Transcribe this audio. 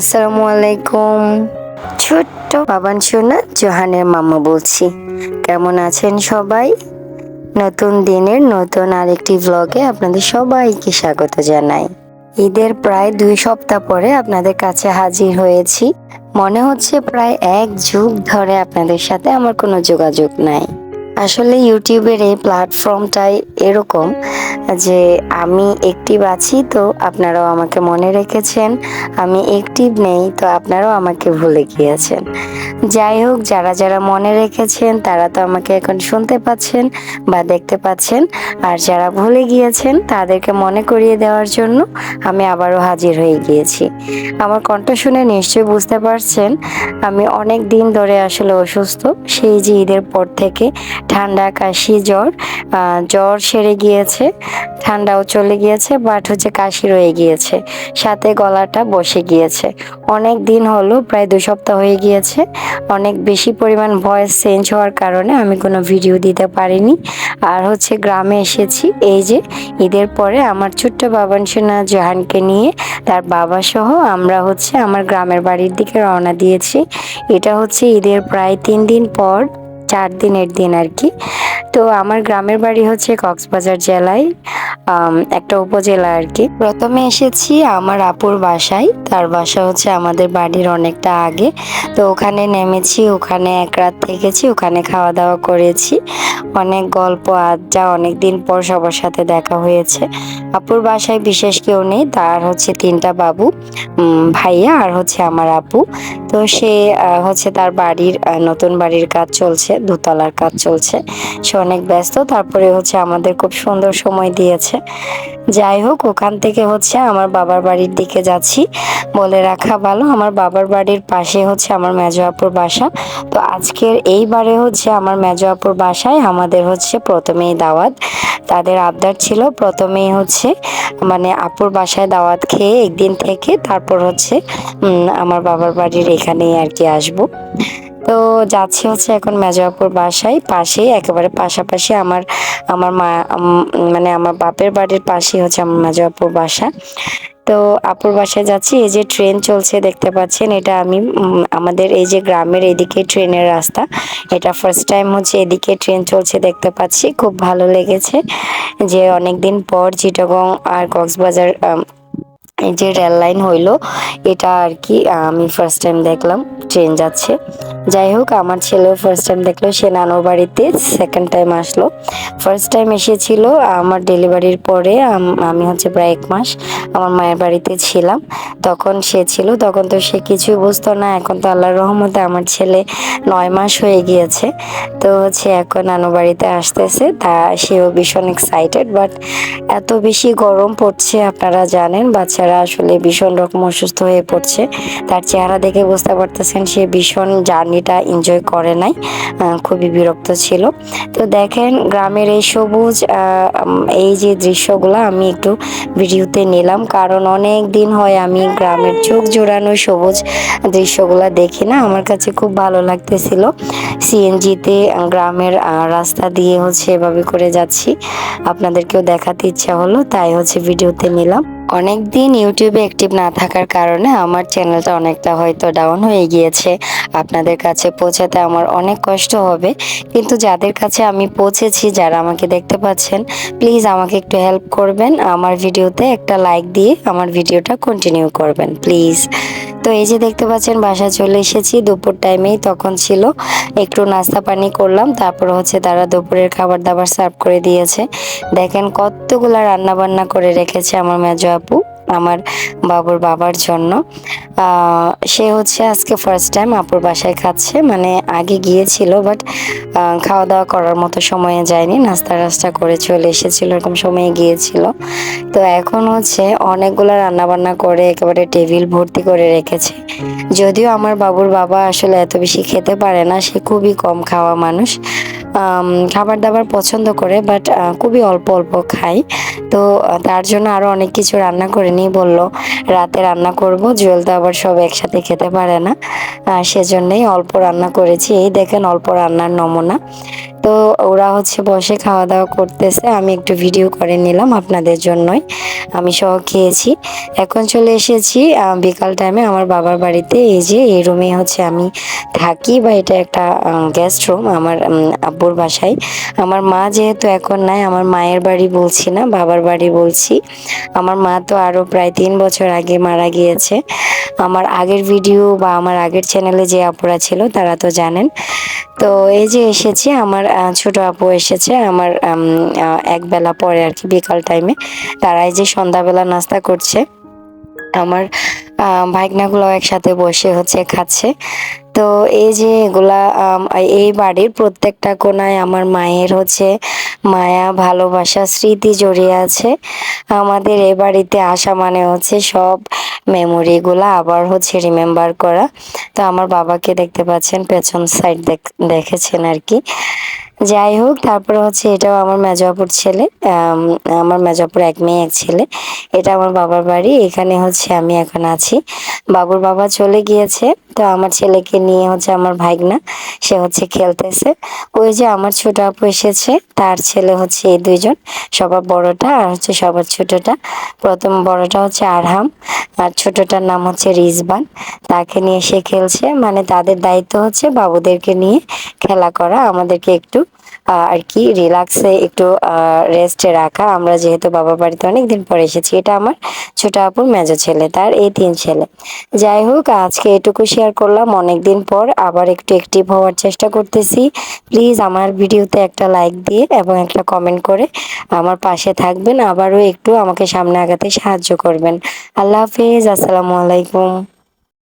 আসসালামু আলাইকুম। ছোট্ট বাবান সোনা জোহানের মামা বলছি। কেমন আছেন সবাই? নতুন দিনের নতুন আরেকটি ব্লগে আপনাদের সবাইকে স্বাগত জানাই। ঈদের প্রায় দুই সপ্তাহ পরে আপনাদের কাছে হাজির হয়েছি। মনে হচ্ছে প্রায় এক যুগ ধরে আপনাদের সাথে আমার কোনো যোগাযোগ নাই। আসলে ইউটিউবের এই প্ল্যাটফর্মটাই এরকম যে আমি একটিভ আছি, তো আপনারাও আমাকে মনে রেখেছেন। আমি একটিভ নেই, তো আপনারাও আমাকে ভুলে গিয়েছেন। যাই হোক, যারা যারা মনে রেখেছেন, তারা তো আমাকে এখন শুনতে পাচ্ছেন বা দেখতে পাচ্ছেন। আর যারা ভুলে গিয়েছেন, তাদেরকে মনে করিয়ে দেওয়ার জন্য আমি আবারও হাজির হয়ে গিয়েছি। আমার কণ্ঠ শুনে নিশ্চয়ই বুঝতে পারছেন, আমি অনেক দিন ধরে আসলে অসুস্থ। সেই যে ঈদের পর থেকে ঠান্ডা কাশি জ্বর জ্বর সেরে গিয়েছে, ঠান্ডাও চলে গিয়েছে বাট হচ্ছে কাশি রয়ে গিয়েছে, সাথে গলাটা বসে গিয়েছে। অনেক দিন হলো, প্রায় দু সপ্তাহ হয়ে গিয়েছে, অনেক বেশি পরিমাণ ভয়েস চেঞ্জ হওয়ার কারণে আমি কোনো ভিডিও দিতে পারিনি। আর হচ্ছে গ্রামে এসেছি, এই যে ঈদের পরে আমার ছোট্ট বাবান সোনা জাহানকে নিয়ে, তার বাবা সহ আমরা হচ্ছে আমার গ্রামের বাড়ির দিকে রওনা দিয়েছি। এটা হচ্ছে ঈদের প্রায় তিন দিন পর চার দিনের দিন আর কি। তো আমার গ্রামের বাড়ি হচ্ছে কক্সবাজার জেলায় একটা উপজেলা আর কি। প্রথমে এসেছি আমার আপুর বাসায়, তার বাসা হচ্ছে আমাদের বাড়ির অনেকটা আগে। তো ওখানে নেমেছি, ওখানে এক রাত থেকেছি, ওখানে খাওয়া দাওয়া করেছি। অনেক গল্প আজ যা অনেকদিন পর সবার সাথে দেখা হয়েছে। আপুর বাসায় বিশেষ কেউ নেই, তার হচ্ছে তিনটা বাবু ভাইয়া আর হচ্ছে আমার আপু। তো সে হচ্ছে তার বাড়ির নতুন বাড়ির কাজ চলছে, দোতলার কাজ চলছে। সে অনেক ব্যস্ত, তারপরে হচ্ছে আমাদের খুব সুন্দর সময় দিয়েছে। যাই হোক, ওখান থেকে হচ্ছে আমার বাবার বাড়ির দিকে যাচ্ছি। বলে রাখা ভালো, আমার বাবার বাড়ির পাশে হচ্ছে আমার মেজো আপুর বাসা। তো আজকের এইবারে হচ্ছে আমার মেজো আপুর বাসায় আমাদের হচ্ছে প্রথমেই দাওয়াত। তাদের আবদার ছিল প্রথমেই হচ্ছে মানে আপুর বাসায় দাওয়াত খেয়ে একদিন থেকে তারপর হচ্ছে আমার বাবার বাড়ির এখানেই আর কি আসব। তো যাচ্ছি হচ্ছে এখন মেজবাপুর বাসায়, পাশেই, একেবারে পাশাপাশি আমার আমার মা মানে আমার বাপের বাড়ির পাশেই হচ্ছে আমার মেজবাপুর বাসা। তো আপুর বাসায় যাচ্ছি, এই যে ট্রেন চলছে দেখতে পাচ্ছেন, এটা আমি আমাদের এই যে গ্রামের এদিকে ট্রেনের রাস্তা, এটা ফার্স্ট টাইম হচ্ছে এদিকে ট্রেন চলছে দেখতে পাচ্ছি, খুব ভালো লেগেছে যে অনেকদিন পর চিটাগং আর কক্সবাজার যে রেল লাইন হইল, এটা আর কি আমি ফার্স্ট টাইম দেখলাম ট্রেন যাচ্ছে। যাই হোক, আমার ছেলেও ফার্স্ট টাইম দেখল, সে নানুর বাড়িতে সেকেন্ড টাইম আসলো। ফার্স্ট টাইম এসেছিল, আমার ডেলিভারির পরে, আমি হচ্ছে প্রায় এক মাস আমার মায়ের বাড়িতে ছিলাম। তখন সে ছিল, তখন তো সে কিছুই বুঝতো না, এখন তো আল্লাহর রহমতে আমার ছেলে নয় মাস হয়ে গিয়েছে। তো হচ্ছে এখন নানু বাড়িতে আসতেছে, তা সেও ভীষণ এক্সাইটেড বাট এত বেশি গরম পড়ছে, আপনারা জানেন, বাচ্চারা আসলে ভীষণ রকম অসুস্থ হয়ে পড়ছে। তার চেহারা দেখে বুঝতে পারতেছেন সে ভীষণ জার্নিটা এনজয় করে নাই খুবই বিরক্ত ছিল। তো দেখেন গ্রামের এই সবুজ এই যে দৃশ্যগুলো আমি একটু ভিডিওতে নিলাম। কারণ অনেক দিন হয় আমি গ্রামের চোখ জোড়ানো সবুজ দৃশ্যগুলো দেখি না। আমার কাছে খুব ভালো লাগতেছিল। সিএনজিতে গ্রামের রাস্তা দিয়ে হচ্ছে এভাবে করে যাচ্ছি। আপনাদেরকেও দেখাতে ইচ্ছা হলো, তাই হচ্ছে ভিডিওতে নিলাম। অনেকদিন ইউটিউবে অ্যাক্টিভ না থাকার কারণে আমার চ্যানেলটা অনেকটা হয়তো ডাউন হয়ে গিয়েছে। আপনাদের কাছে পৌঁছাতে আমার অনেক কষ্ট হবে। কিন্তু যাদের কাছে আমি পৌঁছেছি, যারা আমাকে দেখতে পাচ্ছেন প্লিজ আমাকে একটু হেল্প করবেন। আমার ভিডিওতে একটা লাইক দিয়ে আমার ভিডিওটা কন্টিনিউ করবেন প্লিজ তো এই যে দেখতে পাচ্ছেন বাসা চলে এসেছি। দুপুর টাইমেই তখন ছিল। একটু নাস্তা পানি করলাম, তারপর হচ্ছে তারা দুপুরের খাবার দাবার সার্ভ করে দিয়েছে। দেখেন কতগুলা রান্না বান্না করে রেখেছে আমার মেজো আপু। আমার বাবুর বাবার জন্য। সে হচ্ছে আজকে ফার্স্ট টাইম আপুর বাসায় খাচ্ছে। মানে আগে গিয়েছিল বাট খাওয়া দাওয়া করার মতো সময়ে যায়নি। নাস্তা টাস্তা করে চলে এসেছিল, এরকম সময়ে গিয়েছিল। তো এখন হচ্ছে অনেকগুলো রান্না বান্না করে, একেবারে টেবিল ভর্তি করে রেখেছে। যদিও আমার বাবুর বাবা আসলে এত বেশি খেতে পারে না, সে খুবই কম খাওয়া মানুষ। খাবার দাবার পছন্দ করে বাট খুবই অল্প অল্প খাই। তো, তার জন্য আরও অনেক কিছু রান্না করে নিয়ে বলল, রাতে রান্না করব, জুয়েল তো আবার সব একসাথে খেতে পারে না। সেজন্যই অল্প রান্না করেছি। এই দেখেন, অল্প রান্নার নমুনা। তো ওরা হচ্ছে বসে খাওয়া দাওয়া করতেছে। আমি একটু ভিডিও করে নিলাম আপনাদের জন্যই। আমি সহ খেয়েছি। এখন চলে এসেছি বিকাল টাইমে আমার বাবার বাড়িতে। এই যে, এই রুমে হচ্ছে আমি থাকি বা এটা একটা গেস্ট রুম আমার আব্বুর বাসায়। আমার মা যেহেতু এখন নাই, আমার মায়ের বাড়ি বলছি না, বাবার বাড়ি বলছি। আমার মা তো আরও প্রায় তিন বছর আগে মারা গিয়েছে। আমার আগের ভিডিও বা আমার আগের চ্যানেলে যে আপুরা ছিল, তারা তো জানেন। তো এই যে এসেছি, আমার ছোট আপু এসেছে আমার উম, আহ, এক বেলা পরে আর কি বিকাল টাইমে তারা এই যে সন্ধ্যাবেলা নাস্তা করছে। আমার আহ, ভাইগনাগুলো একসাথে বসে হচ্ছে খাচ্ছে। তো এই যে এগুলা এই বাড়ির প্রত্যেকটা কোনায় আমার মায়ের হচ্ছে মায়া ভালোবাসা স্মৃতি জড়িয়ে আছে। আমাদের এই বাড়িতে আসা মানে হচ্ছে সব মেমোরিগুলো আবার হচ্ছে রিমেম্বার করা। তো আমার বাবাকে দেখতে পাচ্ছেন, পেছন সাইড দেখেছেন আর কি। যাই হোক, তারপরে হচ্ছে এটাও আমার মেজাপুর ছেলে আমার মেজাপুর এক মেয়ে, এক ছেলে। এটা আমার বাবার বাড়ি, এখানে হচ্ছে আমি এখন আছি। বাবুর বাবা চলে গিয়েছে, তো আমার ছেলেকে নিয়ে হচ্ছে আমার ভাইগনা, সে হচ্ছে খেলতেছে। ওই যে আমার ছোট আপু এসেছে, তার ছেলে হচ্ছে এই দুইজন, সবার বড়টা আর হচ্ছে সবার ছোটটা। প্রথম বড়টা হচ্ছে আরহাম, আর ছোটটার নাম হচ্ছে রিজবান। তাকে নিয়ে সে খেলছে মানে তাদের দায়িত্ব হচ্ছে বাবুদেরকে নিয়ে খেলা করা, আমাদেরকে একটু আর কি রিল্যাক্সে একটু রেস্টে রাখা। আমরা যেহেতু বাবার বাড়িতে অনেকদিন পরে এসেছি, এটা আমার ছোট আপুর মেজো ছেলে, তার এই তিন ছেলে। যাই হোক, আজকে এটুকু শেয়ার করলাম। অনেকদিন পর আবার একটু অ্যাক্টিভ হওয়ার চেষ্টা করতেছি। প্লিজ আমার ভিডিওতে একটা লাইক দিয়ে এবং একটা কমেন্ট করে আমার পাশে থাকবেন। আবারও একটু আমাকে সামনে আগাতে সাহায্য করবেন। আল্লাহ হাফিজ, আসসালামু আলাইকুম।